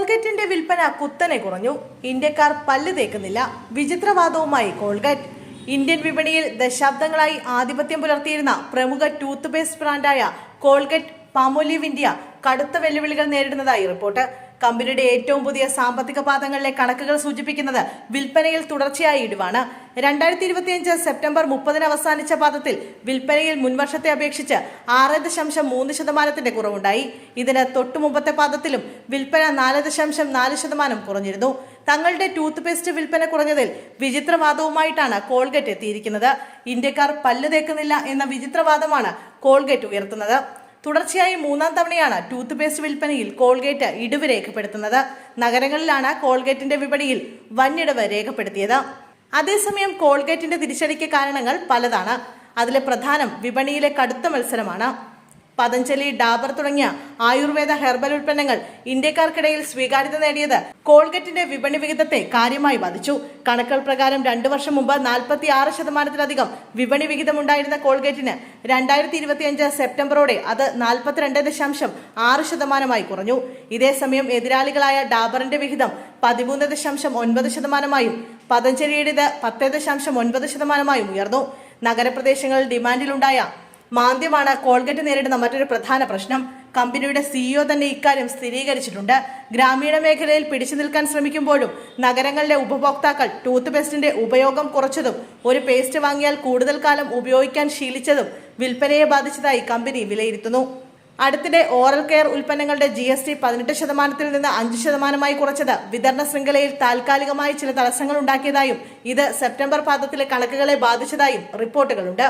കോൾഗേറ്റിന്റെ വിൽപ്പന കുത്തനെ കുറഞ്ഞു. ഇന്ത്യക്കാർ പല്ല് തേക്കുന്നില്ല. വിചിത്രവാദവുമായി കോൾഗേറ്റ്. ഇന്ത്യൻ വിപണിയിൽ ദശാബ്ദങ്ങളായി ആധിപത്യം പുലർത്തിയിരുന്ന പ്രമുഖ ടൂത്ത് പേസ്റ്റ് ബ്രാൻഡായ കോൾഗേറ്റ് പാമോലീവ് ഇന്ത്യ കടുത്ത വെല്ലുവിളികൾ നേരിടുന്നതായി റിപ്പോർട്ട്. കമ്പനിയുടെ ഏറ്റവും പുതിയ സാമ്പത്തിക പാദങ്ങളിലെ കണക്കുകൾ സൂചിപ്പിക്കുന്നത് വിൽപ്പനയിൽ തുടർച്ചയായി ഇടിവാണ്. രണ്ടായിരത്തി ഇരുപത്തിയഞ്ച് സെപ്റ്റംബർ മുപ്പതിന് അവസാനിച്ച പാദത്തിൽ വിൽപ്പനയിൽ മുൻവർഷത്തെ അപേക്ഷിച്ച് ആറ് ദശാംശം മൂന്ന് ശതമാനത്തിന്റെ കുറവുണ്ടായി. ഇതിന് തൊട്ടുമുമ്പത്തെ പാദത്തിലും വിൽപ്പന നാല് ദശാംശം നാല് ശതമാനം കുറഞ്ഞിരുന്നു. തങ്ങളുടെ ടൂത്ത് പേസ്റ്റ് വിൽപ്പന കുറഞ്ഞതിൽ വിചിത്രവാദവുമായിട്ടാണ് കോൾഗേറ്റ് എത്തിയിരിക്കുന്നത്. ഇന്ത്യക്കാർ പല്ല് തേക്കുന്നില്ല എന്ന വിചിത്രവാദമാണ് കോൾഗേറ്റ് ഉയർത്തുന്നത്. തുടർച്ചയായി മൂന്നാം തവണയാണ് ടൂത്ത് പേസ്റ്റ് വിൽപ്പനയിൽ കോൾഗേറ്റ് ഇടിവ് രേഖപ്പെടുത്തുന്നത്. നഗരങ്ങളിലാണ് കോൾഗേറ്റിന്റെ വിപണിയിൽ വൻഇടിവ് രേഖപ്പെടുത്തിയത്. അതേസമയം കോൾഗേറ്റിന്റെ തിരിച്ചടിക്ക് കാരണങ്ങൾ പലതാണ്. അതിലെ പ്രധാനം വിപണിയിലെ കടുത്ത മത്സരമാണ്. പതഞ്ജലി ഡാബർ തുടങ്ങിയ ആയുർവേദ ഹെർബൽ ഉൽപ്പന്നങ്ങൾ ഇന്ത്യക്കാർക്കിടയിൽ സ്വീകാര്യത നേടിയത് കോൾഗറ്റിന്റെ വിപണി വിഹിതത്തെ കാര്യമായി ബാധിച്ചു. കണക്കുകൾ പ്രകാരം രണ്ടു വർഷം മുമ്പ് നാൽപ്പത്തി ആറ് ശതമാനത്തിലധികം വിപണി വിഹിതമുണ്ടായിരുന്ന കോൾഗേറ്റിന് രണ്ടായിരത്തി ഇരുപത്തിയഞ്ച് സെപ്റ്റംബറോടെ അത് നാൽപ്പത്തിരണ്ട് ദശാംശം ആറ് ശതമാനമായി കുറഞ്ഞു. ഇതേസമയം എതിരാളികളായ ഡാബറിന്റെ വിഹിതം പതിമൂന്ന് ദശാംശം ഒൻപത് ശതമാനമായും പതഞ്ജലിയുടേത് പത്ത് ദശാംശം ഒൻപത് ശതമാനമായും ഉയർന്നു. നഗരപ്രദേശങ്ങളിൽ ഡിമാൻഡിലുണ്ടായ മാന്ദ്യമാണ് കോൾഗറ്റ് നേരിടുന്ന മറ്റൊരു പ്രധാന പ്രശ്നം. കമ്പനിയുടെ സിഇഒ തന്നെ ഇക്കാര്യം സ്ഥിരീകരിച്ചിട്ടുണ്ട്. ഗ്രാമീണ മേഖലയിൽ പിടിച്ചു നിൽക്കാൻ ശ്രമിക്കുമ്പോഴും നഗരങ്ങളിലെ ഉപഭോക്താക്കൾ ടൂത്ത് പേസ്റ്റിന്റെ ഉപയോഗം കുറച്ചതും ഒരു പേസ്റ്റ് വാങ്ങിയാൽ കൂടുതൽ കാലം ഉപയോഗിക്കാൻ ശീലിച്ചതും വിൽപ്പനയെ ബാധിച്ചതായി കമ്പനി വിലയിരുത്തുന്നു. അടുത്തിടെ ഓറൽ കെയർ ഉൽപ്പന്നങ്ങളുടെ ജി എസ് ടി പതിനെട്ട് ശതമാനത്തിൽ നിന്ന് അഞ്ച് ശതമാനമായി കുറച്ചത് വിതരണ ശൃംഖലയിൽ താൽക്കാലികമായി ചില തടസ്സങ്ങൾ ഉണ്ടാക്കിയതായും ഇത് സെപ്റ്റംബർ പാദത്തിലെ കണക്കുകളെ ബാധിച്ചതായും റിപ്പോർട്ടുകളുണ്ട്.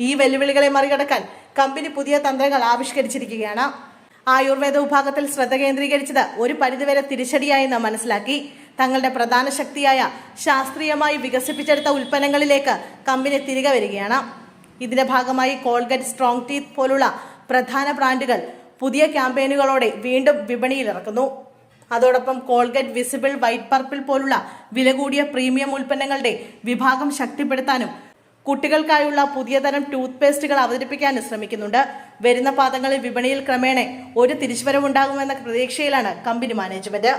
ഈ വെല്ലുവിളികളെ മറികടക്കാൻ കമ്പനി പുതിയ തന്ത്രങ്ങൾ ആവിഷ്കരിച്ചിരിക്കുകയാണ്. ആയുർവേദ വിഭാഗത്തിൽ ശ്രദ്ധ കേന്ദ്രീകരിച്ചത് ഒരു പരിധിവരെ തിരിച്ചടിയായെന്ന് മനസ്സിലാക്കി. തങ്ങളുടെ പ്രധാന ശക്തിയായ ശാസ്ത്രീയമായി വികസിപ്പിച്ചെടുത്ത ഉൽപ്പന്നങ്ങളിലേക്ക് കമ്പനി തിരികെ വരികയാണ്. ഇതിന്റെ ഭാഗമായി കോൾഗറ്റ് സ്ട്രോങ് ടീത്ത് പോലുള്ള പ്രധാന ബ്രാൻഡുകൾ പുതിയ ക്യാമ്പയിനുകളോടെ വീണ്ടും വിപണിയിലിറക്കുന്നു. അതോടൊപ്പം കോൾഗേറ്റ് വിസിബിൾ വൈറ്റ് പർപ്പിൾ പോലുള്ള വില കൂടിയ പ്രീമിയം ഉൽപ്പന്നങ്ങളുടെ വിഭാഗം ശക്തിപ്പെടുത്താനും കുട്ടികൾക്കായുള്ള പുതിയ തരം ടൂത്ത് പേസ്റ്റുകൾ അവതരിപ്പിക്കാനും ശ്രമിക്കുന്നുണ്ട്. വരുന്ന പാദങ്ങളിൽ വിപണിയിൽ ക്രമേണ ഒരു തിരിച്ചുവരവുണ്ടാകുമെന്ന പ്രതീക്ഷയിലാണ് കമ്പനി മാനേജ്മെന്റ്.